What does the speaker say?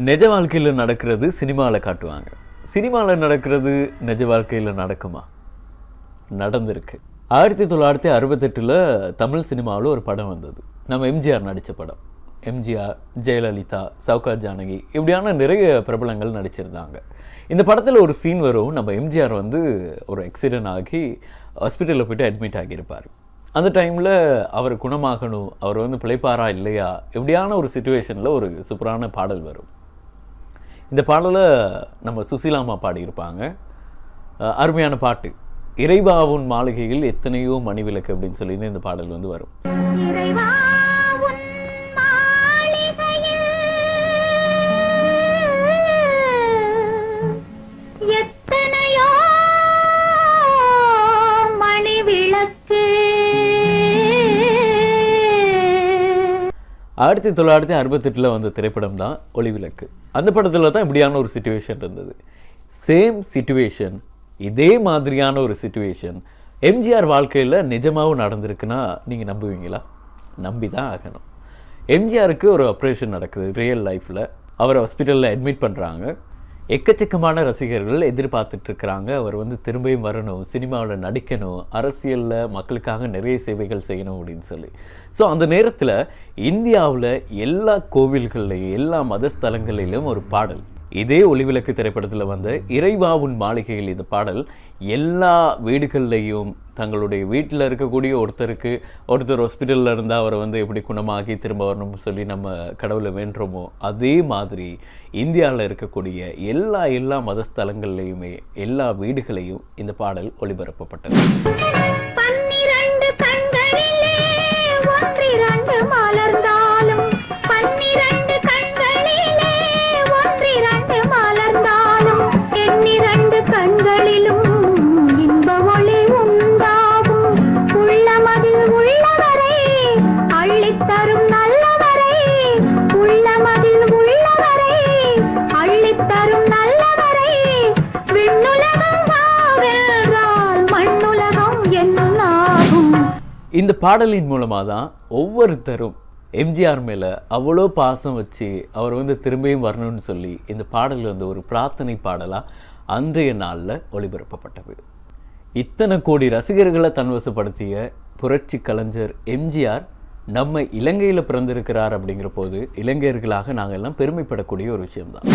நிஜ வாழ்க்கையில் நடக்கிறது சினிமாவில் காட்டுவாங்க. சினிமாவில் நடக்கிறது நிஜ வாழ்க்கையில் நடக்குமா? நடந்திருக்கு. ஆயிரத்தி தொள்ளாயிரத்தி அறுபத்தெட்டில் தமிழ் சினிமாவில் ஒரு படம் வந்தது. நம்ம எம்ஜிஆர் நடித்த படம். எம்ஜிஆர் ஜெயலலிதா சவுகார் ஜானகி இப்படியான நிறைய பிரபலங்கள் நடிச்சிருந்தாங்க. இந்த படத்தில் ஒரு சீன் வரும். நம்ம எம்ஜிஆர் வந்து ஒரு ஆக்சிடென்ட் ஆகி ஹாஸ்பிட்டலில் போயிட்டு அட்மிட் ஆகியிருப்பார். அந்த டைமில் அவர் குணமாகணும் அவர் வந்து பிழைப்பாரா இல்லையா? இப்படியான ஒரு சுச்சுவேஷனில் ஒரு சூப்பரான பாடல் வரும். இந்த பாடலை நம்ம சுசீலாமா பாடியிருப்பாங்க. அருமையான பாட்டு. இறைவாவுன் மாளிகையில் எத்தனையோ மணிவிளக்கு அப்படின்னு சொல்லி இந்த பாடல் வந்து வரும். ஆயிரத்தி தொள்ளாயிரத்தி அறுபத்தெட்டில் வந்த திரைப்படம் தான் ஒளிவிளக்கு. அந்த படத்தில் தான் இப்படியான ஒரு சுச்சுவேஷன் இருந்தது. சேம் சுச்சுவேஷன் இதே மாதிரியான ஒரு சுச்சுவேஷன் எம்ஜிஆர் வாழ்க்கையில் நிஜமாகவும் நடந்திருக்குன்னா நீங்கள் நம்புவீங்களா? நம்பி தான் ஆகணும். எம்ஜிஆருக்கு ஒரு ஆப்ரேஷன் நடக்குது ரியல் லைஃப்பில் அவரை ஹாஸ்பிட்டலில் அட்மிட் பண்ணுறாங்க எக்கச்சக்கமான ரசிகர்கள் எதிர்பார்த்துட்டு இருக்கிறாங்க அவர் வந்து திரும்பியும் வரணும் சினிமாவில் நடிக்கணும் அரசியலில் மக்களுக்காக நிறைய சேவைகள் செய்யணும் அப்படின்னு சொல்லி. ஸோ அந்த நேரத்தில் இந்தியாவில் எல்லா கோவில்கள்லையும் எல்லா மத ஸ்தலங்களிலும் ஒரு பாடல். இதே ஒளிவிளக்கு திரைப்படத்தில் வந்த இறைவாவுன் மாளிகையில் இந்த பாடல் எல்லா வீடுகள்லையும் தங்களுடைய வீட்டில் இருக்கக்கூடிய ஒருத்தருக்கு ஒருத்தர் ஹாஸ்பிட்டலில் இருந்தால் அவரை வந்து எப்படி குணமாகி திரும்ப வரணும்னு சொல்லி நம்ம கடவுளை வேண்டுறோமோ அதே மாதிரி இந்தியாவில் இருக்கக்கூடிய எல்லா எல்லா மதஸ்தலங்கள்லையுமே எல்லா வீடுகளையும் இந்த பாடல் ஒளிபரப்பப்பட்டது. இந்த பாடலின் மூலமாக தான் ஒவ்வொருத்தரும் எம்ஜிஆர் மேலே அவ்வளோ பாசம் வச்சு அவர் வந்து திரும்பியும் வரணும்னு சொல்லி இந்த பாடல் வந்து ஒரு பிரார்த்தனை பாடலாக அன்றைய நாளில் ஒளிபரப்பப்பட்டது. இத்தனை கோடி ரசிகர்களை தன்வசப்படுத்திய புரட்சி கலைஞர் எம்ஜிஆர் நம்ம இலங்கையில் பிறந்திருக்கிறார் அப்படிங்கிற போது இலங்கையர்களாக நாங்கள் எல்லாம் பெருமைப்படக்கூடிய ஒரு விஷயம்தான்.